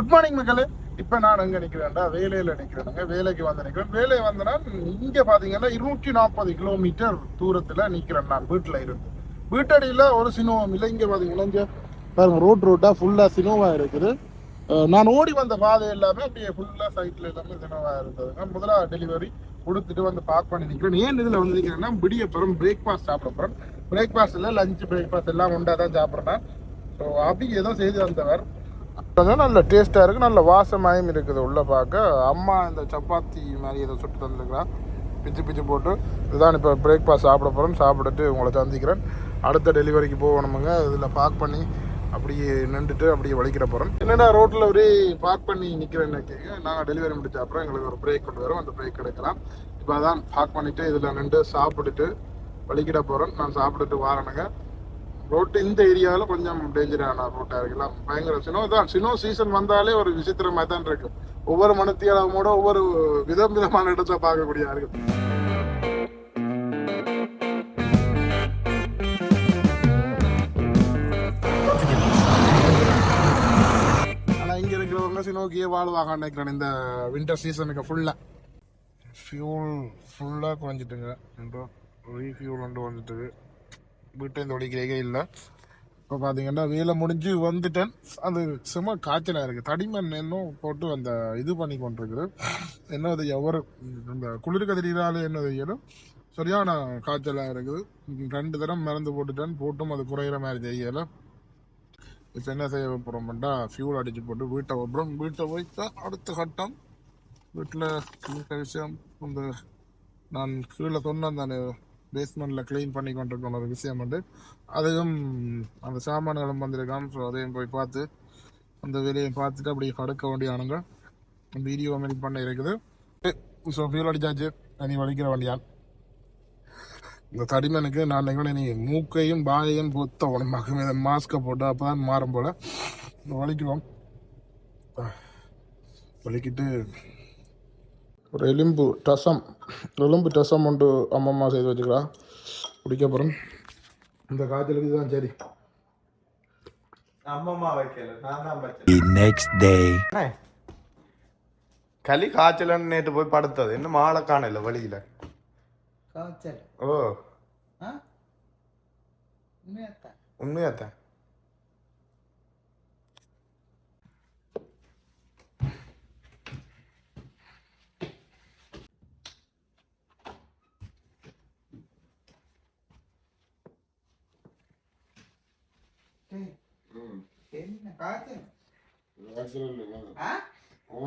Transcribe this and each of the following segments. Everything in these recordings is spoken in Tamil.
குட் மார்னிங் மக்களே. இப்போ நான் எங்கே நிற்கிறேன்டா வேலையில் நிற்கிறேனுங்க வேலைக்கு வந்து நிற்கிறேன் வேலை வந்தேன்னா இங்கே பார்த்தீங்கன்னா இருநூற்றி நாற்பது கிலோமீட்டர் தூரத்தில் நிற்கிறேன் நான் வீட்டில் இருந்து. வீட்டடியில் ஒரு சினோவம் இல்லை. இங்கே பார்த்தீங்கன்னா இங்கே பாருங்க ரோட் ரோட்டாக ஃபுல்லாக சினோவாக இருக்குது. நான் ஓடி வந்த பாதை எல்லாமே அப்படியே ஃபுல்லாக சைட்டில் எல்லாமே சினோவாக இருந்ததுங்க. முதலாக டெலிவரி கொடுத்துட்டு வந்து பார்க் பண்ணி நிற்கிறேன் ஏன் இதில் வந்து நிற்கிறேன்னா விடிய போகிறோம் பிரேக்ஃபாஸ்ட் சாப்பிட போகிறேன் பிரேக்ஃபாஸ்ட் இல்லை லஞ்ச் பிரேக்ஃபாஸ்ட் எல்லாம் உண்டாக தான் சாப்பிட்றேன் ஸோ அப்படி ஏதோ செய்து வந்தவர். அதான் நல்ல டேஸ்ட்டாக இருக்குது நல்ல வாசமாயும் இருக்குது உள்ளே பார்க்க. அம்மா இந்த சப்பாத்தி மாதிரி இதை சுட்டு தந்துருக்கிறா. பிச்சு பிச்சு போட்டு இதுதான் இப்போ பிரேக்ஃபாஸ்ட் சாப்பிட போகிறோம் சாப்பிட்டுட்டு உங்களை சந்திக்கிறேன். அடுத்த டெலிவரிக்கு போகணுமுங்க. இதில் பார்க் பண்ணி அப்படியே நின்றுட்டு அப்படியே வலிக்கிற போகிறோம் என்னடா ரோட்டில் ஒரே பார்க் பண்ணி நிற்கிறேன்னு கேட்க நாங்கள் டெலிவரி முடிச்ச அப்புறம் எங்களுக்கு ஒரு பிரேக் கொண்டு வரோம். அந்த பிரேக் எடுக்கலாம். இப்போ அதான் பார்க் பண்ணிவிட்டு இதில் நின்று சாப்பிட்டுட்டு வலிக்கிட போகிறோம் நான் சாப்பிட்டுட்டு வாரணுங்க ரோட்டு இந்த ஏரியாவில் கொஞ்சம் டேஞ்சரான ரோட்டாக இருக்கலாம். பயங்கர சினோ தான் சினோ சீசன் வந்தாலே ஒரு விசித்திரமாக தான் இருக்கு. ஒவ்வொரு மனத்தியாளமோட ஒவ்வொரு விதம் விதமான இடத்தை பார்க்கக்கூடிய இருக்கு ஆனால் இங்கே இருக்கிறவங்க சினோக்கியே வாழ்வாக நினைக்கிறேன். இந்த வின்டர் சீசனுக்கு ஃபுல்லாக ஃபியூல் ஃபுல்லாக குறைஞ்சிட்டுங்க. ரீஃபியூல் வந்து வந்துட்டு வீட்டை இந்த ஒடிக்கிறே இல்லை? இப்போ பார்த்தீங்கன்னா வேலை முடிஞ்சு வந்துட்டேன். அது சும்மா காய்ச்சலாக இருக்குது தடிமண் இன்னும் போட்டு அந்த இது பண்ணி கொண்டிருக்குது. என்ன அது எவர்? இந்த குளிர் கதிரினால என்ன செய்யணும் சரியான காய்ச்சலாக இருக்குது. ரெண்டு தரம் மருந்து போட்டுட்டேன். போட்டும் அது குறையிற மாதிரி தெரியலை. இப்போ என்ன செய்ய போகிறோம்டா ஃபியூல் அடித்து போட்டு வீட்டை அப்புறம் வீட்டை வைத்தா அடுத்த கட்டம். வீட்டில் விஷயம் இந்த நான் கீழே சொன்னேன் தானே. பேஸ்மெண்ட்டில் க்ளீன் பண்ணி கொண்டிருக்கோம் ஒரு விஷயம் வந்து அதுவும் அந்த சாமான்களும் வந்திருக்கான் ஸோ அதையும் போய் பார்த்து அந்த வேலையை பார்த்துட்டு அப்படியே கடுக்க வேண்டிய வேண்டியானுங்க வீடியோ மெயில் பண்ண இருக்குது. ஸோ ஃபியூல் அடிச்சாச்சு. நீ வலிக்கிற வண்டியால். இந்த தடிமனுக்கு நான் நினைக்கிறேன் நீ மூக்கையும் பாயையும் பொத்த உடம்பாக மாஸ்கை போட்டு அப்போ தான் மாறும் போல். வலிக்குவோம் வலிக்கிட்டு ஒரு எலும்பு டசம். எலும்பு டசம் ஒன்று அம்மம்மா செய்து வச்சுக்கிறா. குடிக்க போகிறோம் இந்த காய்ச்சலுக்கு தான் சரி. அம்மம்மா வைக்கல நான் தான் வச்சேன். The next day. களி காய்ச்சலன்னு நேற்று போய் படுத்தது. இன்னும் மாலை காணல வழியில. காய்ச்சல். ஓ. ஆ? உண்மையாத்தான் உண்மையாத்தான் என்ன காய்ச்சல்? ஆ? ஓ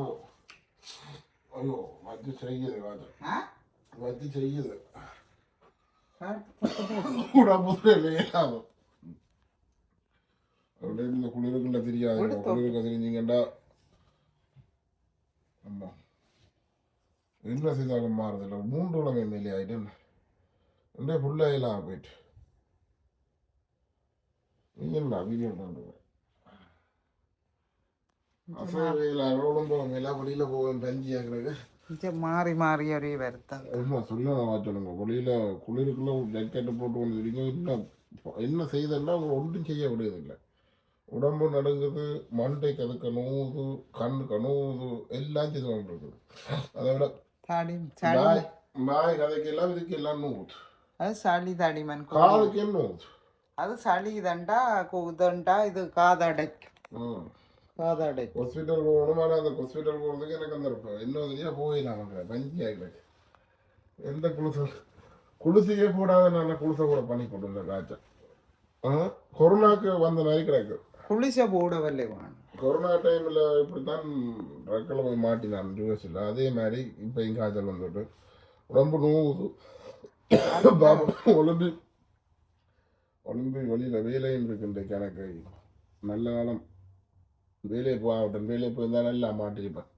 ஐயோ வச்சு செய்யுது காய்ச்சல். வச்சு செய்யுது காய்ச்சல் உடம்பு லேசாகும் அப்படியே இந்த குளிருக்குள்ள தெரியாது குளிருக்குள்ள தெரிஞ்சிங்கண்டா. ஆமா. என்ன செய்தாலும் மாறுதில்ல. மூன்று உலகம் மேலே ஆயிட்டு ரெண்டே போயிட்டு நீங்க என்ன வீடியோ அசைவையில் உடம்பு எல்லாம் வெளியில போவேன் பஞ்சி ஆக்குறது கொஞ்சம் மாறி மாறி ஒரே வருத்தம் ஆமா சொல்லுங்க சொல்லுங்க வெளியில குளிருக்குள்ள ஜாக்கெட்டை போட்டு என்ன என்ன செய்தெல்லாம் உங்களை ஒன்றும் செய்ய விடுவதில்லை உடம்பு நடுங்குது மண்டை கதுக்க நோவுது கண்ணு கனவுது எல்லாம் செய்து கொண்டிருக்குது அதை விட பாய் கதைக்கு எல்லாம் இதுக்கு எல்லாம் நோவுது அது சளி தடிமன் காலுக்கு என்ன நோவுது அது சளி தண்டா இதண்டா இது காதடைக்கும் காதடைக்கும் ஹாஸ்பிட்டல் போகணும் ஆனால் அந்த ஹாஸ்பிட்டல் போகிறதுக்கு எனக்கு அந்த இன்னும் சரியாக போயிடலாம் நமக்கு பஞ்சி ஆகிடுச்சு எந்த குளிச குளிசையே போடாத நான் குளிசை கூட பண்ணி வந்தேன் காய்ச்சல் ஆ? கொரோனாக்கு வந்த மாதிரி கிடக்கு. குளிச போடவில்லை வேணும் கொரோனா டைமில் இப்படித்தான் ரக்கில் போய் மாட்டினான் யூஎஸில் அதே மாதிரி இப்போ இங்கே காய்ச்சல் வந்துட்டு உடம்பு நோவுது பாபா ஒலிம்பி ஒலிம்பி வெளியில் வேலையும் இருக்கின்ற கணக்கு நல்ல காலம் வேலையை போகட்டும் வேலையை போயிருந்தாலும் எல்லாம் மாட்டிருப்பேன்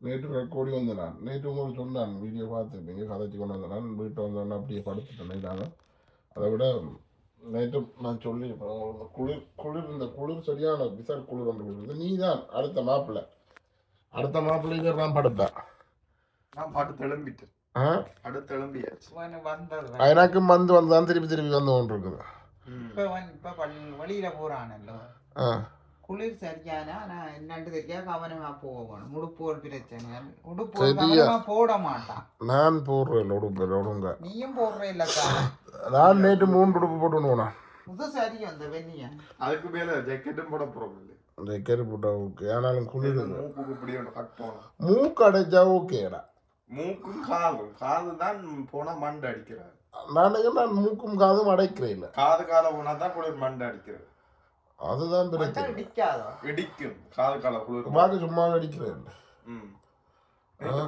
நேற்று கூடி வந்து நான் நேற்று உங்களுக்கு சொன்னான் வீடியோ பார்த்துருப்பீங்க கதைச்சி கொண்டு வந்தேன் நான் வீட்டை வந்தோடனே அப்படியே படுத்துட்டேன் இதாங்க அதை விட நேற்று நான் சொல்லியிருப்பேன் உங்களுக்கு குளிர் குளிர் இந்த குளிர் சரியான விசால் குளிர் ஒன்று இருக்குது நீ தான் அடுத்த மாப்பிள்ளை. அடுத்த மாப்பிள்ளைக்கு தான் படுத்தேன் நான் பாட்டு எழும்பிட்டேன் எனக்கும் வந்து வந்து தான் திருப்பி திருப்பி வந்து கொண்டு இருக்குது இப்ப வெளியில போறானല്ലോ ஆ. குளிர் சரியான நான் என்னன்னு தெரியா கவனமா போகணும். உடுப்புகள் பிரச்சனை. உடுப்பு. கவனமா போட மாட்டான். நான் போடுறேன் உடுப்பு ஒடுங்க நீயும் போடுற இல்லக்கா. நான் நேற்று மூன்று உடுப்பு போட்டு போனா இது சரி அந்த வெண்ணிய. அதுக்கு மேல ஜாக்கெட்டும் போட போறோம் இந்த கருப்புட்டா ஓகே ஆனாலும் போனோம் மூக்கு அடைச்சா ஓகேடா மூக்கும் காதும் காது தான் போனா மண்டை அடிக்கிறார் நான் நான் மூக்கும் காதும் அடைக்கிறேன் இல்லை காது கால போனா தான் குளிர் மண்டை அடிக்கிறது. அதுதான் பிரச்சனை. இடிக்கும். காது கால குளிர் பார்க்க சும்மா அடிக்கிறேன்.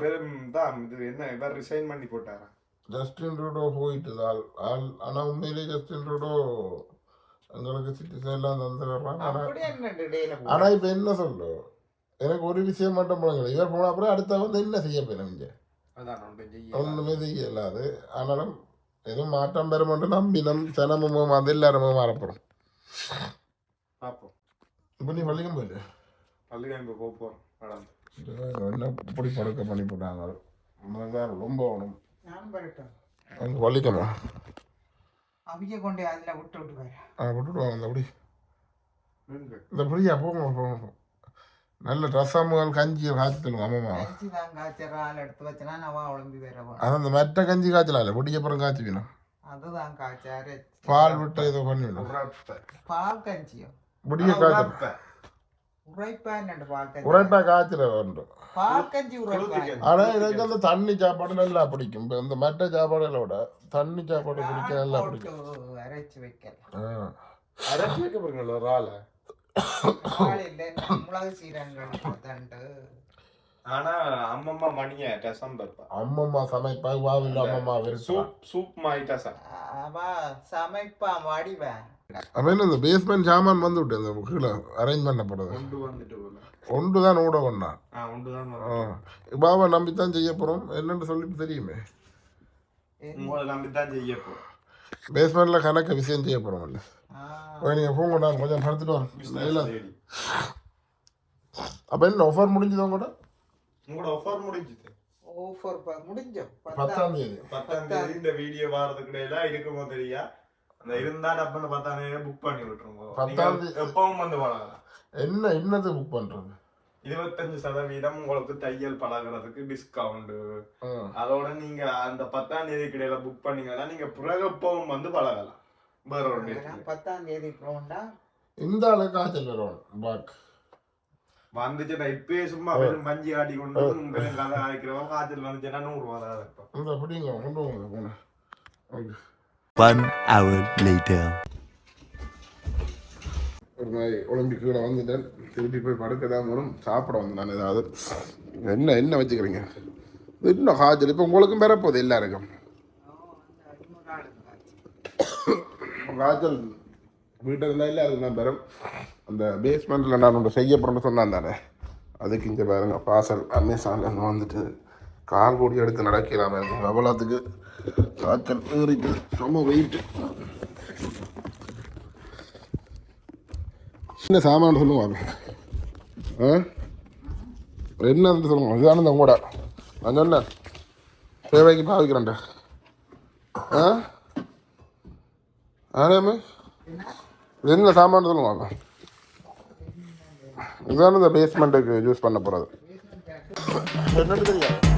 பேரும் தான் இது என்ன இவர் ரிசைன் பண்ணி போட்டாரா? ஜஸ்டின் ரூடோ போயிட்டு ஆள் ஆள் ஆனால் உண்மையிலே ஜஸ்டின் ரூடோ எங்களுக்கு சிட்டிசன் எல்லாம் தந்துடுறான். ஆனால் இப்போ என்ன சொல்லு? எனக்கு ஒரு விஷயம் மட்டும் போனங்க இவர் போன அப்புறம் அடுத்த வந்து என்ன செய்ய போயிடும் இங்கே? ஒன்றும் செய்ய அது ஆனாலும் எதுவும் மாற்றம் பெற மட்டும் நம்பினம் சனமும் அது எல்லாருமே மாறப்போகிறோம் பார்ப்போம். இப்போ நீ பள்ளிக்கும் போயிட்டு? பள்ளிக்கிழமை போக போகிறோம் இப்படி படுக்க பண்ணி போட்டாங்க ரொம்ப வரட்டும் அங்கே பள்ளிக்கமா? அவிய கொண்டு அதுல விட்டு விட்டு வர ஆ விட்டுடுவாங்க அந்த அப்படி எங்க? இந்த ஃப்ரீயா போங்க போங்க நல்ல ரசமுகள் கஞ்சி காய்ச்சலுங்க ஆமாம்மா கஞ்சி தான் காய்ச்சற ஆள் எடுத்து வச்சனா நான் உழம்பி வரவா அது அந்த மெட்ட கஞ்சி காய்ச்சலாம்ல பொடிக்கு அப்புறம் காய்ச்சி வேணும். அதுதான் காய்ச்சாரு பால் விட்டு இதை பண்ணி வேணும் உரப்பை. பால் கஞ்சியோ? பொடிய காய்ச்சல் உரப்பை. காய்ச்சல வேண்டும். ஆனால் எனக்கு அந்த தண்ணி சாப்பாடு நல்லா பிடிக்கும். இந்த மெட்ட சாப்பாடுகளை விட தண்ணி சாப்பாடு பிடிக்க நல்லா பிடிக்கும். அரைச்சு வைக்கலாம். ஆ. அரைச்சி வைக்க போறீங்களா ஒரு ஆளை? மிளகு ஆனா அம்மம்மா மணிய பருப்பா அம்மம்மா சமைப்பா வாவில் அம்மம்மா விருப்பம் சூப் சூப் மாதிரி டசம் அவா சமைப்பான் வடிவேன் அப்போ என்ன இந்த பேஸ்மெண்ட் சாமான் வந்து விட்டு இந்த கீழே அரேஞ்ச் பண்ணப்படுது கொண்டு வந்துட்டு போல. ஒன்று தான் ஒன்று தான் பாபா நம்பித்தான் செய்ய போகிறோம் என்னன்னு சொல்லி தெரியுமே. உங்களை நம்பி தான் செய்ய போறோம் பேஸ்மெண்ட்டில் கணக்க விஷயம் செய்ய போகிறோம்ல போய் நீங்கள் போங்க நான் கொஞ்சம் படுத்துட்டு தேடி. அப்போ என்ன ஆஃபர் முடிஞ்சது கூட உங்களோட ஆஃபர் முடிஞ்சுது. ஓஃபர் ப- முடிஞ்சோ பத்தாம் தேதி. பத்தாம் தேதி இந்த வீடியோ வாரத்துக்கு இடையில இருக்குமோ தெரியா? அந்த இருந்தா டப்புன்னு பத்தாம் தேதி புக் பண்ணி விட்டுருங்க. பத்தாம் தேதி- எப்பவும் வந்து பழகலாம் என்ன என்னது புக் பண்ணுறது இருபத்தஞ்சு சதவீதம் உங்களுக்கு தையல் பழகுறதுக்கு டிஸ்கவுண்ட் அதோட நீங்க அந்த பத்தாம் தேதிக்கு இடையில புக் பண்ணீங்கன்னா நீங்க பிறகு எப்பவும் வந்து பழகலாம். வேற ஒரு பத்தாம் தேதி இந்த ஆளு காய்ச்சல் வரும் பாக். வந்துச்சுன்னா இப்பயே சும்மா வெறும் மஞ்சி ஆட்டி கொண்டு வெறும் கதை ஆயிக்கிறவன் காய்ச்சல் வந்துச்சுன்னா நூறு ரூபா தான் இருக்கும் இந்த பிடிங்க கொண்டு போங்க போங்க ஓகே. One hour later. ஒரு மாதிரி ஒலிம்பிக்கில் வந்துட்டேன். திருப்பி போய் படுக்க தான் வரும் சாப்பிட வந்து நான் ஏதாவது. என்ன என்ன வச்சுக்கிறீங்க? இன்னும் காய்ச்சல்? இப்போ உங்களுக்கும் பெறப்போகுது எல்லாருக்கும். காய்ச்சல் வீட்டில் இருந்தால் எல்லாருக்கும் நான் பெறும் அந்த பேஸ்மெண்ட்டில் நான் ஒன்று செய்ய போகிறேன்னு சொன்னான் தானே. அதுக்கு இங்கே பாருங்க பார்சல் அமேசானில் வந்துட்டு கால் கூடி எடுத்து நடக்கலாமே எவ்வளோத்துக்கு காய்ச்சல் ஏறிட்டு ரொம்ப வெயிட்டு என்ன சாமான சொல்லுவாங்க ஆ? என்ன சொல்லுங்க. இதுதானே இந்த கூட. நான் சொன்னேன். சேவைக்கு பாவிக்கிறேன்டா ஆ? ஆனாமே என்ன சாமான் சொல்லுவாங்க. இதுதான் இந்த பேஸ்மெண்ட்டுக்கு யூஸ் பண்ண போகிறது என்னன்னு தெரியாது.